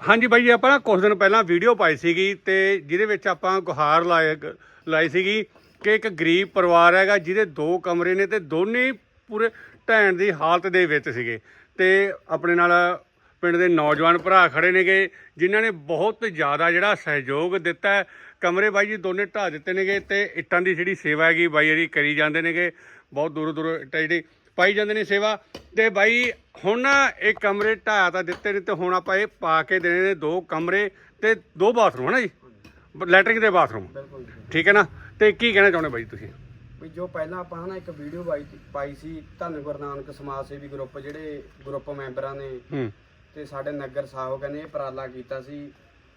ਹਾਂਜੀ ਬਾਈ ਜੀ, ਆਪਾਂ ਨਾ ਕੁਝ ਦਿਨ ਪਹਿਲਾਂ ਵੀਡੀਓ ਪਾਈ ਸੀਗੀ ਤੇ ਜਿਹਦੇ ਵਿੱਚ ਆਪਾਂ ਗੁਹਾਰ ਲਾਏ ਲਾਈ ਸੀਗੀ ਕਿ ਇੱਕ ਗਰੀਬ ਪਰਿਵਾਰ ਹੈਗਾ ਜਿਹਦੇ ਦੋ ਕਮਰੇ ਨੇ ਤੇ ਦੋਨੇ ਪੂਰੇ ਢਹਿਣ ਦੀ ਹਾਲਤ ਦੇ ਵਿੱਚ ਸੀਗੇ ਤੇ ਆਪਣੇ ਨਾਲ ਪਿੰਡ ਦੇ ਨੌਜਵਾਨ ਭਰਾ ਖੜੇ ਨੇਗੇ, ਜਿਨ੍ਹਾਂ ਨੇ ਬਹੁਤ ਜ਼ਿਆਦਾ ਜਿਹੜਾ ਸਹਿਯੋਗ ਦਿੱਤਾ ਕਮਰੇ ਬਾਈ ਜੀ ਦੋਨੇ ਢਾਹ ਦਿੱਤੇ ਨੇਗੇ ਤੇ ਇੱਟਾਂ ਦੀ ਜਿਹੜੀ ਸੇਵਾ ਹੈਗੀ ਬਾਈ ਜਿਹੜੀ ਕਰੀ ਜਾਂਦੇ ਨੇਗੇ। ਬਹੁਤ ਦੂਰੋਂ ਦੂਰੋਂ ਇੱਟਾਂ ਜਿਹੜੀ ਪਾਈ ਜਾਂਦੇ ਨੇ ਸੇਵਾ। ਤੇ ਬਾਈ ਹੁਣ ਨਾ ਇਹ ਕਮਰੇ ਢਾਹ ਤਾਂ ਦਿੱਤੇ ਨੇ ਤੇ ਹੁਣ ਆਪਾਂ ਇਹ ਪਾ ਕੇ ਦੇਣੇ ਨੇ ਦੋ ਕਮਰੇ ਤੇ ਦੋ ਬਾਥਰੂਮ ਹੈ ਨਾ ਜੀ? ਲੈਟਰਿੰਗ ਤੇ ਬਾਥਰੂਮ। ਬਿਲਕੁਲ ਜੀ। ਠੀਕ ਹੈ ਨਾ? ਤੇ ਕੀ ਕਹਿਣਾ ਚਾਹੁੰਦੇ ਬਾਈ ਤੁਸੀਂ? ਵੀ ਜੋ ਪਹਿਲਾਂ ਆਪਾਂ ਹਨਾ ਇੱਕ ਵੀਡੀਓ ਪਾਈ ਸੀ ਧੰਨ ਗੁਰੂ ਨਾਨਕ ਸਮਾਜ ਸੇਵੀ ਗਰੁੱਪ ਜਿਹੜੇ ਗਰੁੱਪ ਮੈਂਬਰਾਂ ਨੇ। ਹੂੰ। ਤੇ ਸਾਡੇ ਨਗਰ ਸਾਹਿਬ ਕਹਿੰਦੇ ਇਹ ਉਪਰਾਲਾ ਕੀਤਾ ਸੀ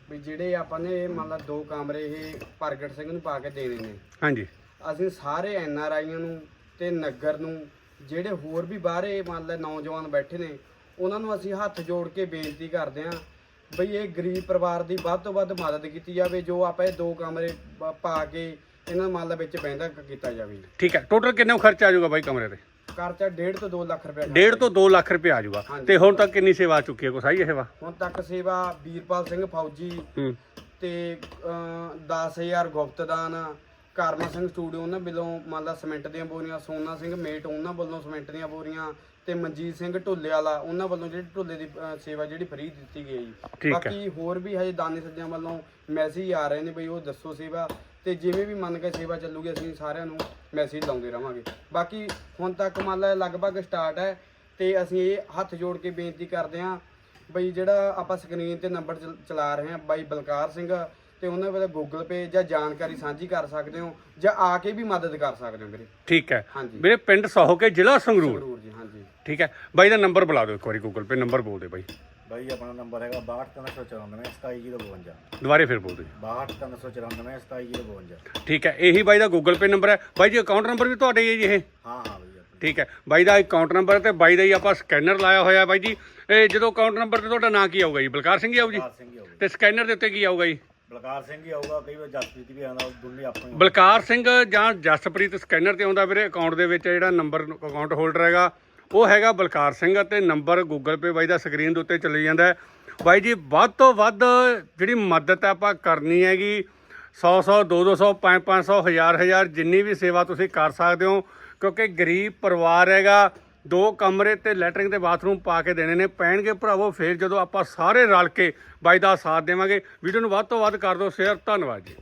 ਵੀ ਜਿਹੜੇ ਆਪਾਂ ਨੇ ਮੰਨ ਲਾ ਦੋ ਕਮਰੇ ਇਹ ਪ੍ਰਗਟ ਸਿੰਘ ਨੂੰ ਪਾ ਕੇ ਦੇਣੇ ਨੇ। ਹਾਂਜੀ। ਅਸੀਂ ਸਾਰੇ ਐਨ ਆਰ ਆਈਆਂ ਨੂੰ ਤੇ ਨਗਰ ਨੂੰ ਜਿਹੜੇ ਹੋਰ ਵੀ ਬਾਹਰੇ ਮੰਨ ਲੈ ਨੌਜਵਾਨ ਬੈਠੇ ਨੇ ਉਹਨਾਂ ਨੂੰ ਅਸੀਂ ਹੱਥ ਜੋੜ ਕੇ ਬੇਨਤੀ ਕਰਦੇ ਹਾਂ ਬਈ ਇਹ ਗਰੀਬ ਪਰਿਵਾਰ ਦੀ ਵੱਧ ਤੋਂ ਵੱਧ ਮਦਦ ਕੀਤੀ ਜਾਵੇ ਜੋ ਆਪਾਂ ਇਹ ਦੋ ਕਮਰੇ ਪ- ਪਾ ਕੇ ਇਹਨਾਂ ਮੰਨ ਲਾ ਵਿੱਚ ਬਹਿੰਦਾ ਕੀਤਾ ਜਾਵੇ। ਠੀਕ ਹੈ ਟੋਟਲ ਕਿੰਨਾ ਖਰਚਾ ਆ ਜਾਊਗਾ ਬਾਈ ਕਮਰੇ ਤੇ? ਖਰਚਾ 1.5 ਤੋਂ 2 ਲੱਖ ਰੁਪਏ ਡੇਢ ਤੋਂ 2 ਲੱਖ ਰੁਪਏ ਆ ਜਾਊਗਾ। ਹਾਂਜੀ। ਤੇ ਹੁਣ ਤੱਕ ਕਿੰਨੀ ਸੇਵਾ ਆ ਚੁੱਕੀ ਹੈ ਕੋਈ ਸਹੀ ਹੈ ਸੇਵਾ? ਹੁਣ ਤੱਕ ਸੇਵਾ ਵੀਰਪਾਲ ਸਿੰਘ ਫੌਜੀ ਹੂੰ। ਤੇ ਅਮ, 10000 ਗੁਪਤਦਾਨ ਕਰਮਾ ਸਿੰਘ ਸਟੂਡੀਓ ਉਹਨਾਂ ਵੱਲੋਂ ਮੰਨ ਲਾ ਸੀਮੈਂਟ ਦੀਆਂ ਬੋਰੀਆਂ ਸੋਨਾ ਸਿੰਘ ਮੇਟ ਉਹਨਾਂ ਵੱਲੋਂ ਸੀਮੈਂਟ ਦੀਆਂ ਬੋਰੀਆਂ ਤੇ ਮਨਜੀਤ ਸਿੰਘ ਢੁੱਲੇ ਵਾਲਾ ਉਹਨਾਂ ਵੱਲੋਂ ਜਿਹੜੀ ਢੁੱਲੇ ਦੀ ਅ, ਸੇਵਾ ਜਿਹੜੀ ਫ੍ਰੀ ਦਿੱਤੀ ਗਈ ਹੈ। ਬਾਕੀ ਹੋਰ ਵੀ ਹਜੇ ਦਾਨੀ ਸੱਜਿਆਂ ਵੱਲੋਂ ਮੈਸੇਜ ਆ ਰਹੇ ਨੇ ਬਈ ਉਹ ਦੱਸੋ ਸੇਵਾ ਤੇ ਜਿਵੇਂ ਵੀ ਮੰਨ ਕੇ ਸੇਵਾ ਚੱਲੂਗੀ ਅਸੀਂ ਸਾਰਿਆਂ ਨੂੰ ਮੈਸੇਜ ਲਾਉਂਦੇ ਰਵਾਂਗੇ ਬਾਕੀ ਹੁਣ ਤੱਕ ਮੰਨ ਲਾ ਲਗਭਗ ਸਟਾਰਟ ਹੈ ਤੇ ਅਸੀਂ ਇਹ ਹੱਥ ਜੋੜ ਕੇ ਬੇਨਤੀ ਕਰਦੇ ਹਾਂ ਬਈ ਜਿਹੜਾ ਆਪਾਂ ਸਕਰੀਨ ਤੇ ਨੰਬਰ ਚਲ- ਚਲਾ ਰਹੇ ਹਾਂ ਬਾਈ ਬਲਕਾਰ ਸਿੰਘ ਤੇ ਉਹਨਾਂ ਵੱਲੋਂ ਗੂਗਲ ਪੇ ਜਾਂ ਜਾਣਕਾਰੀ ਸਾਂਝੀ ਕਰ ਸਕਦੇ ਹੋ ਜਾਂ ਆ ਕੇ ਵੀ ਮਦਦ ਕਰ ਸਕਦੇ ਹੋ ਵੀਰੇ। ਠੀਕ ਹੈ। ਹਾਂਜੀ। ਮੇਰੇ ਪਿੰਡ ਸਹੋਕੇ ਜ਼ਿਲ੍ਹਾ ਸੰਗਰੂਰ। ਜ਼ਰੂਰ ਜੀ ਹਾਂਜੀ। ਠੀਕ ਹੈ। ਬਾਈ ਦਾ ਨੰਬਰ ਬੁਲਾ ਦਿਓ ਇੱਕ ਵਾਰੀ ਗੂਗਲ ਪੇ ਨੰਬਰ ਬੋਲ ਦੇ ਬਾਈ। ਬਾਈ ਆਪਣਾ ਨੰਬਰ ਹੈਗਾ 62394 27052 ਦੁਬਾਰੇ ਫਿਰ ਬੋਲ ਦਿਓ। 62394 27052 ਠੀਕ ਹੈ ਇਹੀ ਬਾਈ ਦਾ ਗੂਗਲ ਪੇ ਨੰਬਰ ਹੈ। ਬਾਈ ਜੀ ਅਕਾਊਂਟ ਨੰਬਰ ਵੀ ਤੁਹਾਡੇ ਹੀ ਹੈ ਜੀ ਇਹ? ਹਾਂ ਹਾਂ ਬਾਈ ਆਪਣਾ। ਠੀਕ ਹੈ। ਬਾਈ ਦਾ ਅਕਾਊਂਟ ਨੰਬਰ ਤੇ ਬਾਈ ਦਾ ਹੀ ਆਪਾਂ ਸਕੈਨਰ ਲਾਇਆ ਹੋਇਆ ਬਾਈ ਜੀ। ਇਹ ਜਦੋਂ ਅਕਾਊਂਟ ਨੰਬਰ ਤੇ ਤੁਹਾਡਾ ਨਾਂ ਕੀ ਆਊਗਾ ਜੀ? ਬਲਕਾਰ ਸਿੰਘ ਹੀ ਆਊ ਜੀ? ਬਲਕਾਰ ਸਿੰਘ ਹੀ ਆਊਗਾ ਤੇ ਸਕੈਨਰ ਦੇ ਉੱਤੇ ਕੀ ਆਊਗਾ ਜੀ? ਬਲਕਾਰ ਸਿੰਘ ਹੀ ਆਊਗਾ, ਕਈ ਵਾਰ ਜਸਪ੍ਰੀਤ ਵੀ ਆਉਂਦਾ ਦੋਨੇ ਆਪਣੇ ਬਲਕਾਰ ਸਿੰਘ ਜਾਂ ਜਸਪ੍ਰੀਤ ਸਕੈਨਰ ਤੇ ਆਉਂਦਾ ਵੀਰੇ ਅਕਾਊਂਟ ਦੇ ਵਿੱਚ ਜਿਹੜਾ ਨੰਬਰ ਅਕਾਊਂਟ ਹੋਲਡਰ ਹੈਗਾ, ਉਹ ਹੈਗਾ ਬਲਕਾਰ ਸਿੰਘ ਅਤੇ ਨੰਬਰ ਗੂਗਲ ਪੇ ਬਾਈ ਦਾ ਸਕਰੀਨ ਦੇ ਉੱਤੇ ਚੱਲੀ ਜਾਂਦਾ ਹੈ। ਬਾਈ ਜੀ, ਵੱਧ ਤੋਂ ਵੱਧ ਜਿਹੜੀ ਮਦਦ ਆਪਾਂ ਕਰਨੀ ਹੈਗੀ 100 100 200 500 500 1000 1000 ਜਿੰਨੀ ਵੀ ਸੇਵਾ ਤੁਸੀਂ ਕਰ ਸਕਦੇ ਹੋ, ਕਿਉਂਕਿ ਗਰੀਬ ਪਰਿਵਾਰ ਹੈਗਾ ਦੋ ਕਮਰੇ ਤੇ ਲੈਟਰਿੰਗ ਤੇ ਬਾਥਰੂਮ ਪਾ ਕੇ ਦੇਣੇ ਨੇ। ਪੈਣਗੇ ਭਰਾਵੋ, ਫੇਰ ਜਦੋਂ ਆਪਾਂ ਸਾਰੇ ਰਲ ਕੇ ਬਾਈ ਦਾ ਸਾਥ ਦੇਵਾਂਗੇ। ਵੀਡੀਓ ਨੂੰ ਵੱਧ ਤੋਂ ਵੱਧ ਕਰ ਦਿਓ। ਸ਼ੇਅਰ, ਧੰਨਵਾਦ ਜੀ।